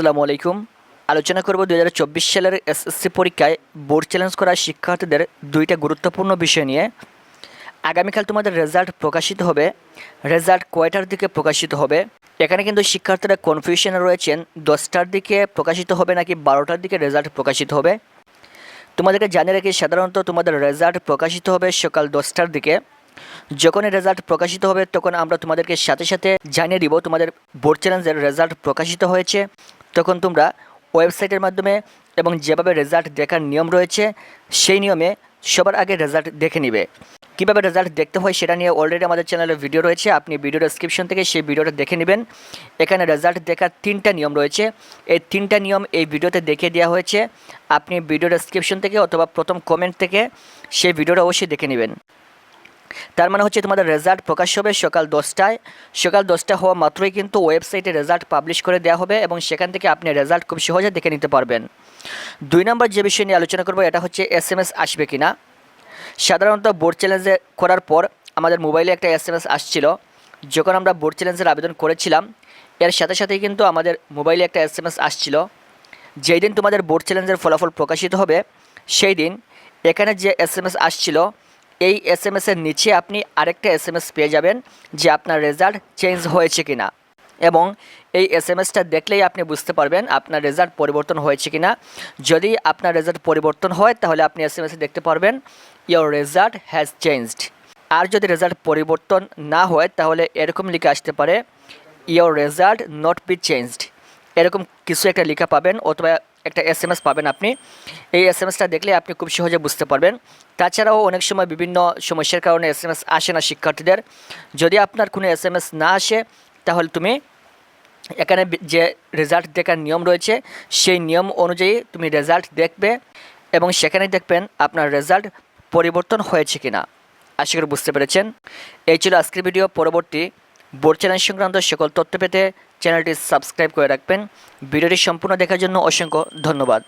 আসসালামু আলাইকুম। আলোচনা করব দু হাজার চব্বিশ সালের এসএসসি পরীক্ষায় বোর্ড চ্যালেঞ্জ করা শিক্ষার্থীদের দুইটা গুরুত্বপূর্ণ বিষয় নিয়ে। আগামীকাল তোমাদের রেজাল্ট প্রকাশিত হবে। রেজাল্ট কয়টার দিকে প্রকাশিত হবে? এখানে কিন্তু শিক্ষার্থীরা কনফিউশনে রয়েছেন, দশটার দিকে প্রকাশিত হবে নাকি বারোটার দিকে রেজাল্ট প্রকাশিত হবে? তোমাদেরকে জানিয়ে রাখি, সাধারণত তোমাদের রেজাল্ট প্রকাশিত হবে সকাল দশটার দিকে। যখনই রেজাল্ট প্রকাশিত হবে, তখন আমরা তোমাদেরকে সাথে সাথে জানিয়ে দিব তোমাদের বোর্ড চ্যালেঞ্জের রেজাল্ট প্রকাশিত হয়েছে। তখন তোমরা ওয়েবসাইটের মাধ্যমে এবং যেভাবে রেজাল্ট দেখার নিয়ম রয়েছে, সেই নিয়মে সবার আগে রেজাল্ট দেখে নিবে। কীভাবে রেজাল্ট দেখতে হয় সেটা নিয়ে অলরেডি আমাদের চ্যানেলে ভিডিও রয়েছে, আপনি ভিডিও ডেসক্রিপশন থেকে সেই ভিডিওটা দেখে নেবেন। এখানে রেজাল্ট দেখার তিনটা নিয়ম রয়েছে। এই তিনটা নিয়ম এই ভিডিওতে দেখিয়ে দেওয়া হয়েছে। আপনি ভিডিও ডেসক্রিপশন থেকে অথবা প্রথম কমেন্ট থেকে সেই ভিডিওটা অবশ্যই দেখে নেবেন। তার মানে হচ্ছে তোমাদের রেজাল্ট প্রকাশ হবে সকাল দশটায়। সকাল দশটা হওয়া মাত্রই কিন্তু ওয়েবসাইটে রেজাল্ট পাবলিশ করে দেওয়া হবে এবং সেখান থেকে আপনি রেজাল্ট খুব সহজে দেখে নিতে পারবেন। দুই নম্বর যে বিষয় নিয়ে আলোচনা করব, এটা হচ্ছে এস এম এস আসবে কি না সাধারণত বোর্ড চ্যালেঞ্জে করার পর আমাদের মোবাইলে একটা এস এম এস আসছিল। যখন আমরা বোর্ড চ্যালেঞ্জের আবেদন করেছিলাম, এর সাথে সাথেই কিন্তু আমাদের মোবাইলে একটা এস এম এস আসছিল। যেই দিন তোমাদের বোর্ড চ্যালেঞ্জের ফলাফল প্রকাশিত হবে, সেই দিন এখানে যে এস এম এস আসছিল এই এস এম এসের নিচে আপনি আরেকটা এস এম এস পেয়ে যাবেন যে আপনার রেজাল্ট চেঞ্জ হয়েছে কি না এবং এই এস এম এসটা দেখলেই আপনি বুঝতে পারবেন আপনার রেজাল্ট পরিবর্তন হয়েছে কি না যদি আপনার রেজাল্ট পরিবর্তন হয়, তাহলে আপনি এস এম এসে দেখতে পারবেন ইয়োর রেজাল্ট হ্যাজ চেঞ্জড আর যদি রেজাল্ট পরিবর্তন না হয়, তাহলে এরকম লিখে আসতে পারে your result not be changed এরকম কিছু একটা লেখা পাবেন, অথবা একটা এস এম এস পাবেন আপনি। এই এস এম এসটা দেখলে আপনি খুব সহজে বুঝতে পারবেন। তাছাড়াও অনেক সময় বিভিন্ন সমস্যার কারণে এস এম এস আসে না শিক্ষার্থীদের। যদি আপনার কোনো এস এম এস না আসে, তাহলে তুমি এখানে যে রেজাল্ট দেখার নিয়ম রয়েছে, সেই নিয়ম অনুযায়ী তুমি রেজাল্ট দেখবে এবং সেখানে দেখবেন আপনার রেজাল্ট পরিবর্তন হয়েছে কিনা। আশা করি বুঝতে পেরেছেন। এই ছিল আজকের ভিডিও। পরবর্তী বোর্ড চ্যানেল সংক্রান্ত সকল তথ্য পেতে চ্যানেলটি সাবস্ক্রাইব করে রাখবেন। ভিডিওটি সম্পূর্ণ দেখার জন্য অসংখ্য ধন্যবাদ।